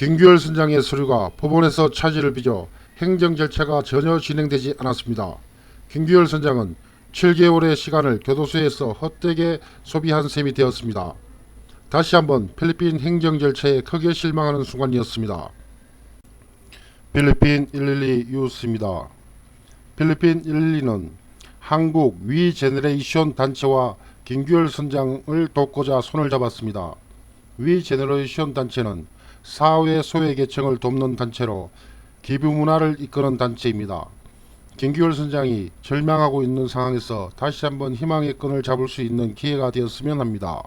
김규열 선장의 서류가 법원에서 차질을 빚어 행정 절차가 전혀 진행되지 않았습니다. 김규열 선장은 7개월의 시간을 교도소에서 헛되게 소비한 셈이 되었습니다. 다시 한번 필리핀 행정 절차에 크게 실망하는 순간이었습니다. 필리핀 112 뉴스입니다. 필리핀 112는 한국 위 제너레이션 단체와 김규열 선장을 돕고자 손을 잡았습니다. 위 제너레이션 단체는 사회 소외 계층을 돕는 단체로 기부 문화를 이끄는 단체입니다. 김규열 선장이 절망하고 있는 상황에서 다시 한번 희망의 끈을 잡을 수 있는 기회가 되었으면 합니다.